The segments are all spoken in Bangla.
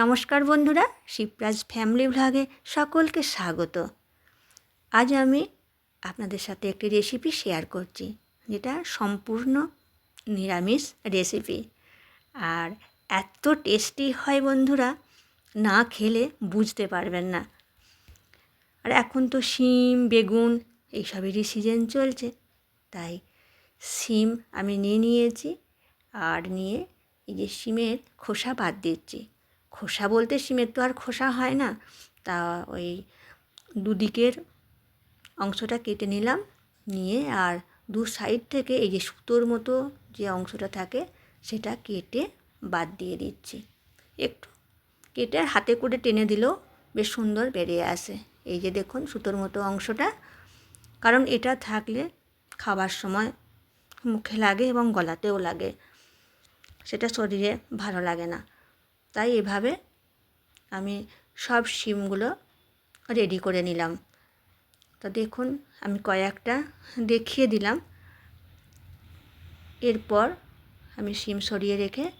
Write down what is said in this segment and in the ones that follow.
নমস্কার বন্ধুরা, শিবরাজ ফ্যামিলি ভ্লগে সকলকে স্বাগত। আজ আমি আপনাদের সাথে একটি রেসিপি শেয়ার করছি, যেটা সম্পূর্ণ নিরামিষ রেসিপি আর এত টেস্টি হয় বন্ধুরা, না খেলে বুঝতে পারবেন না। আর এখন তো শিম, বেগুন এইসবেরই সিজন চলছে, তাই শিম আমি নিয়ে নিয়েছি, আর নিয়ে এই যে শিমের খোসা বাদ দিচ্ছি। খোসা বলতে শিমের তো আর খোসা হয় না। তা ওই দুদিকের অংশটা কেটে নিলাম, নিয়ে আর দু সাইড থেকে এই যে সুতোর মতো যে অংশটা থাকে, সেটা কেটে বাদ দিয়ে দিচ্ছি। একটু কেটে আর হাতে করে টেনে দিলেও বেশ সুন্দর বেরিয়ে আসে। এই যে দেখুন সুতোর মতো অংশটা। কারণ এটা থাকলে খাবার সময় মুখে লাগে এবং গলাতেও লাগে। সেটা শরীরে ভালো লাগে না। তাই এভাবে আমি সব শিমগুলো রেডি করে নিলাম। তো দেখুন, আমি কয়েকটা দেখিয়ে দিলাম। এরপর আমি শিম সরিয়ে রেখে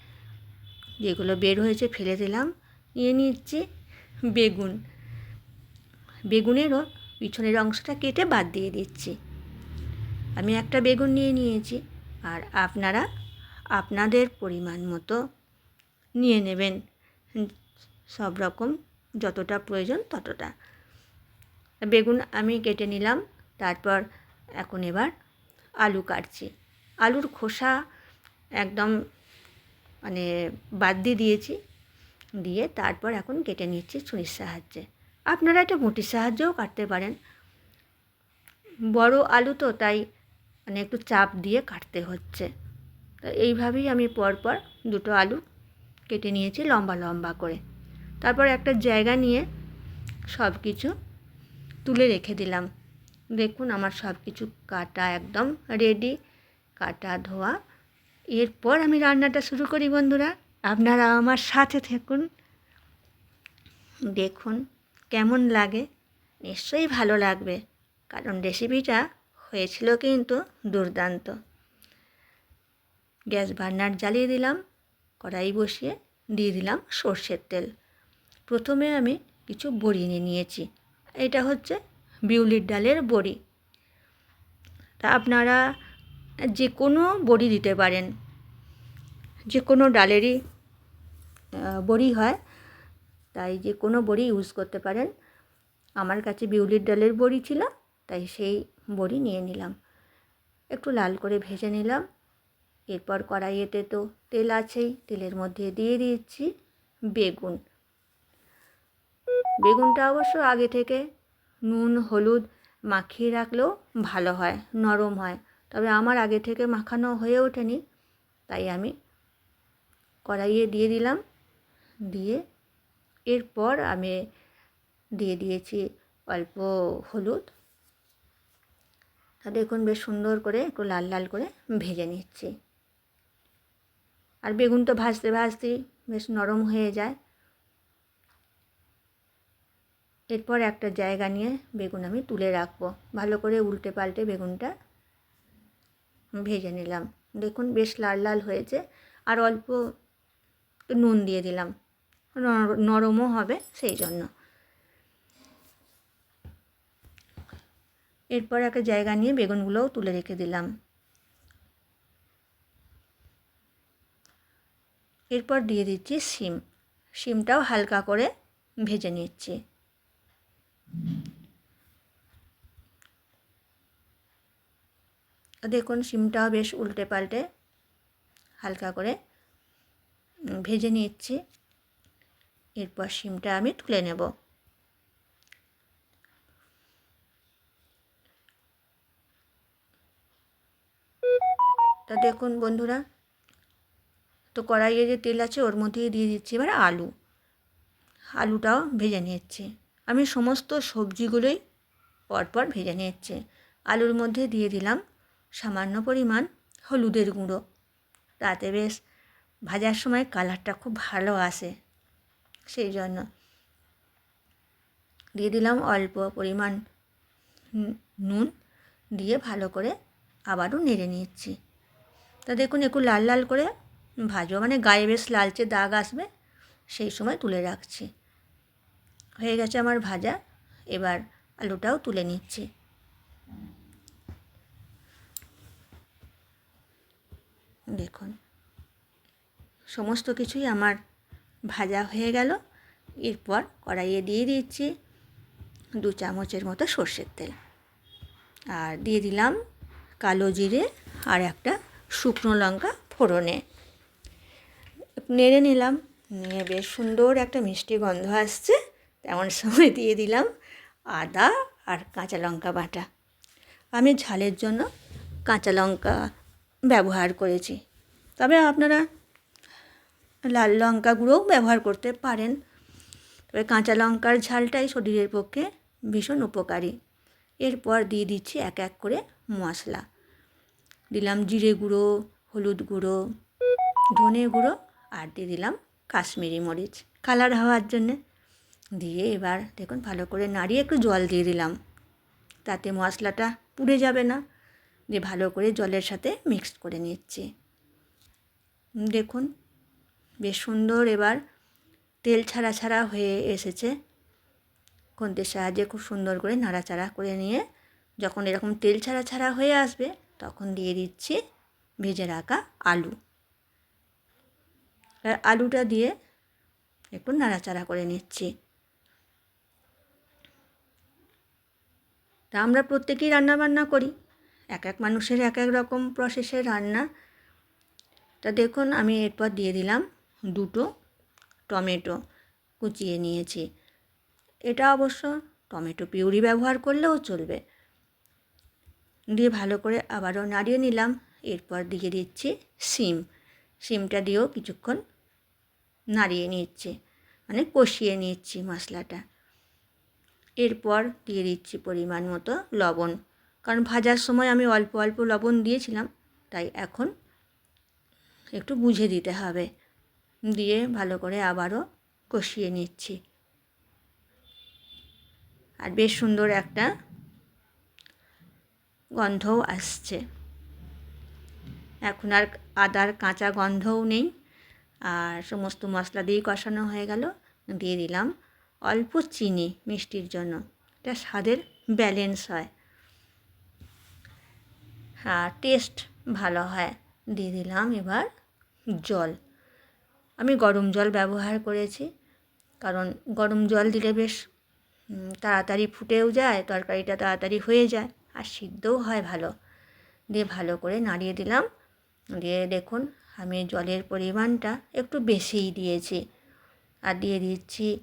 যেগুলো বের হয়েছে ফেলে দিলাম। নিয়ে নিচ্ছি বেগুন। বেগুনেরও পিছনের অংশটা কেটে বাদ দিয়ে দিচ্ছি। আমি একটা বেগুন নিয়ে নিয়েছি। আর আপনারা, আপনাদের পরিমাণ মতো নিয়ে নেবেন। সব রকম যতটা প্রয়োজন ততটা। বেগুন আমি কেটে নিলাম, তারপর এখন এবার আলু কাটছি। আলুর খোসা একদম মানে বাদ দিয়ে দিয়েছি, দিয়ে তারপর এখন কেটে নিচ্ছি ছুরির সাহায্যে। আপনারা এটা মুটির সাহায্যেও কাটতে পারেন। বড় আলু তো, তাই মানে একটু চাপ দিয়ে কাটতে হচ্ছে। তো এইভাবেই আমি পরপর দুটো আলু কেটে নিয়েছি লম্বা লম্বা করে। তারপর একটা জায়গা নিয়ে সব কিছু তুলে রেখে দিলাম। দেখুন আমার সব কিছু কাটা একদম রেডি কাটা ধোয়া। এরপর আমি রান্নাটা শুরু করি বন্ধুরা। আপনারা আমার সাথে থাকুন। দেখুন কেমন লাগে। নিশ্চয়ই ভালো লাগবে, কারণ রেসিপিটা হয়েছিল কিন্তু দুর্দান্ত। গ্যাস বার্নার জ্বালিয়ে দিলাম। কড়াই বসিয়ে দিয়ে দিলাম সর্ষের তেল। প্রথমে আমি কিছু বড়ি নিয়ে নিয়েছি। এটা হচ্ছে বিউলির ডালের বড়ি। তা আপনারা যে কোনো বড়ি দিতে পারেন। যে কোনো ডালেরই বড়ি হয়, তাই যে কোনো বড়ি ইউজ করতে পারেন। আমার কাছে বিউলির ডালের বড়ি ছিল, তাই সেই বড়ি নিয়ে নিলাম। একটু লাল করে ভেজে নিলাম। এরপর কড়াইয়েতে তো তেল আছেই, তেলের মধ্যে দিয়ে দিচ্ছি বেগুন। বেগুনটা অবশ্য আগে থেকে নুন, হলুদ মাখিয়ে রাখলেও ভালো হয়, নরম হয়। তবে আমার আগে থেকে মাখানো হয়ে ওঠেনি, তাই আমি কড়াইয়ে দিয়ে দিলাম। দিয়ে এরপর আমি দিয়ে দিয়েছি অল্প হলুদ। তা দেখুন বেশ সুন্দর করে একটু লাল লাল করে ভেজে নিচ্ছি। আর বেগুন তো ভাজতে ভাজতেই বেশ নরম হয়ে যায়। এরপর একটা জায়গা নিয়ে বেগুন আমি তুলে রাখব। ভালো করে উল্টে পাল্টে বেগুনটা ভেজে নিলাম। দেখুন বেশ লাল লাল হয়েছে। আর অল্প নুন দিয়ে দিলাম। নরমও হবে সেই জন্য। এরপর একটা জায়গা নিয়ে বেগুনগুলোও তুলে রেখে দিলাম। এরপর দিয়ে দিচ্ছি শিম। শিমটাও হালকা করে ভেজে নিচ্ছি। দেখুন, শিমটাও বেশ উল্টে পাল্টে হালকা করে ভেজে নিচ্ছি। এরপর শিমটা আমি তুলে নেব। তা দেখুন বন্ধুরা তো কড়াইয়ে যে তেল আছে ওর মধ্যেই দিয়ে দিচ্ছি এবার আলু। আলুটাও ভেজে নিচ্ছি। আমি সমস্ত সবজিগুলোই পরপর ভেজে নিচ্ছি। আলুর মধ্যে দিয়ে দিলাম সামান্য পরিমাণ হলুদের গুঁড়ো। তাতে বেশ ভাজার সময় কালারটা খুব ভালো আসে, সেই জন্য দিয়ে দিলাম অল্প পরিমাণ নুন দিয়ে ভালো করে আবারও নেড়ে নিচ্ছি। তা দেখুন একটু লাল লাল করে ভাজবো। মানে গায়ে বেশ লালচে দাগ আসবে, সেই সময় তুলে রাখছি। হয়ে গেছে আমার ভাজা, এবার আলুটাও তুলে নিচ্ছি। দেখুন, সমস্ত কিছুই আমার ভাজা হয়ে গেল। এরপর কড়াইয়ে দিয়ে দিচ্ছি দু চামচের মতো সর্ষের তেল। আর দিয়ে দিলাম কালো জিরে আর একটা শুকনো লঙ্কা ফোড়নে। নেড়ে নিলাম। নিয়ে বেশ সুন্দর একটা মিষ্টি গন্ধ আসছে। তেমন সময় দিয়ে দিলাম আদা আর কাঁচা লঙ্কা বাটা। আমি ঝালের জন্য কাঁচা লঙ্কা ব্যবহার করেছি। তবে আপনারা লাল লঙ্কা গুঁড়োও ব্যবহার করতে পারেন। তবে কাঁচা লঙ্কার ঝালটাই শরীরের পক্ষে ভীষণ উপকারী। এরপর দিয়ে দিচ্ছি এক এক করে মশলা। দিলাম জিরে গুঁড়ো, হলুদ গুঁড়ো, ধনে গুঁড়ো আর দিয়ে দিলাম কাশ্মীরি মরিচ কালার হওয়ার জন্যে। দিয়ে এবার দেখুন ভালো করে নাড়িয়ে একটু জল দিয়ে দিলাম। তাতে মশলাটা পুড়ে যাবে না। দিয়ে ভালো করে জলের সাথে মিক্সড করে নিচ্ছি। দেখুন বেশ সুন্দর এবার তেল ছাড়া ছাড়া হয়ে এসেছে। খুন্তির সাহায্যে খুব সুন্দর করে নাড়াচাড়া করে নিয়ে যখন এরকম তেল ছাড়া ছাড়া হয়ে আসবে তখন দিয়ে দিচ্ছি ভেজে রাখা আলু। আলুটা দিয়ে একটু নাড়াচাড়া করে নিচ্ছি। তা আমরা প্রত্যেকেই রান্না বান্না করি। এক এক মানুষের এক এক রকম প্রসেসের রান্না। তা দেখুন, আমি এরপর দিয়ে দিলাম দুটো টমেটো কুচিয়ে নিয়েছি। এটা অবশ্য টমেটো পিউরি ব্যবহার করলেও চলবে। দিয়ে ভালো করে আবারও নাড়িয়ে নিলাম। এরপর দিয়ে দিচ্ছি সিম। সিমটা দিয়েও কিছুক্ষণ নাড়িয়ে নিচ্ছি মানে কষিয়ে নিচ্ছি মশলাটা। এরপর দিয়ে দিচ্ছি পরিমাণ মতো লবণ, কারণ ভাজার সময় আমি অল্প অল্প লবণ দিয়েছিলাম, তাই এখন একটু বুঝে দিতে হবে। দিয়ে ভালো করে আবারও কষিয়ে নিচ্ছি। আর বেশ সুন্দর একটা গন্ধও আসছে। এখন আর আদার কাঁচা গন্ধও নেই। আর সমস্ত মশলা দিয়েই কষানো হয়ে গেল। দিয়ে দিলাম অল্প চিনি মিষ্টির জন্য। এটা স্বাদের ব্যালেন্স হয়। আর টেস্ট ভালো হয়। দিয়ে দিলাম এবার জল। আমি গরম জল ব্যবহার করেছি। কারণ গরম জল দিলে বেশ তাড়াতাড়ি ফুটেও যায়, তরকারিটা তাড়াতাড়ি হয়ে যায়। আর সিদ্ধও হয় ভালো। দিয়ে ভালো করে নাড়িয়ে দিলাম। দিয়ে দেখুন, আমি জলের পরিমাণটা একটু বেশিই দিয়েছি। আর দিয়ে দিচ্ছি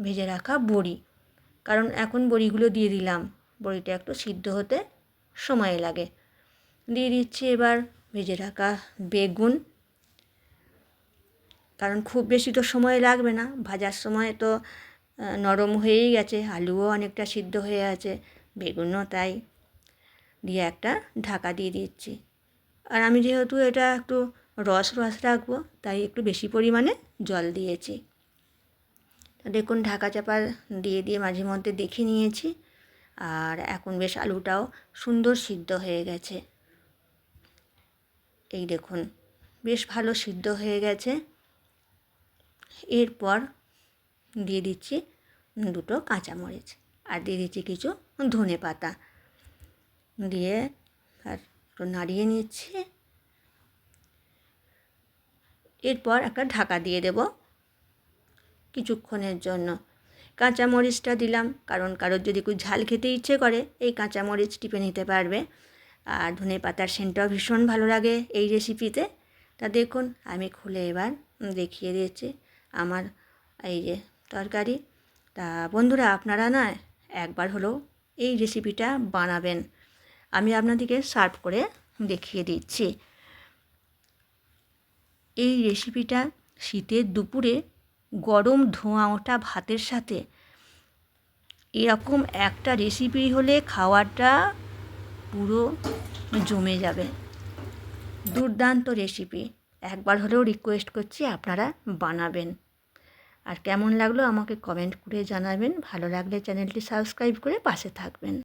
ভেজে রাখা বড়ি। কারণ এখন বড়িগুলো দিয়ে দিলাম। বড়িটা একটু সিদ্ধ হতে সময় লাগে। দিয়ে দিচ্ছি এবার ভেজে রাখা বেগুন। কারণ খুব বেশি তো সময় লাগবে না। ভাজার সময় তো নরম হয়েই গেছে। আলুও অনেকটা সিদ্ধ হয়ে আছে। বেগুনও তাই। দিয়ে একটা ঢাকা দিয়ে দিচ্ছি। আর আমি যেহেতু এটা একটু রস রস রাখব, তাই একটু বেশি পরিমাণে জল দিয়েছি। দেখুন, ঢাকা চাপা দিয়ে দিয়ে মাঝে মধ্যে দেখে নিয়েছি, আর এখন বেশ আলুটাও সুন্দর সিদ্ধ হয়ে গেছে। এই দেখুন, বেশ ভালো সিদ্ধ হয়ে গেছে। এরপর দিয়ে দিচ্ছি দুটো কাঁচামরিচ, আর দিয়ে দিচ্ছি কিছু ধনে পাতা দিয়ে আর একটু নাড়িয়ে নিচ্ছি। এরপর একটা ঢাকা দিয়ে দেব। কিছুক্ষণের জন্য। কাঁচামরিচটা দিলাম, কারণ কারোর যদি একটু ঝাল খেতে ইচ্ছে করে, এই কাঁচামরিচ টিপে নিতে পারবে। আর ধনে পাতার সেন্টটাও ভীষণ ভালো লাগে এই রেসিপিতে তা দেখুন, আমি খুলে এবার দেখিয়ে দিয়েছি আমার এই যে তরকারি। তা বন্ধুরা, আপনারা না একবার হলেও এই রেসিপিটা বানাবেন। আমি আপনাদেরকে সার্ভ করে দেখিয়ে দিচ্ছি। এই রেসিপিটা শীতের দুপুরে গরম ধোঁয়া ওঠা ভাতের সাথে। এরকম একটা রেসিপি হলে খাওয়াটা পুরো জমে যাবে। দুর্দান্ত রেসিপি একবার হলেও রিকোয়েস্ট করছি আপনারা বানাবেন। আর কেমন লাগল আমাকে কমেন্ট করে জানাবেন। ভালো লাগলে চ্যানেলটি সাবস্ক্রাইব করে পাশে থাকবেন।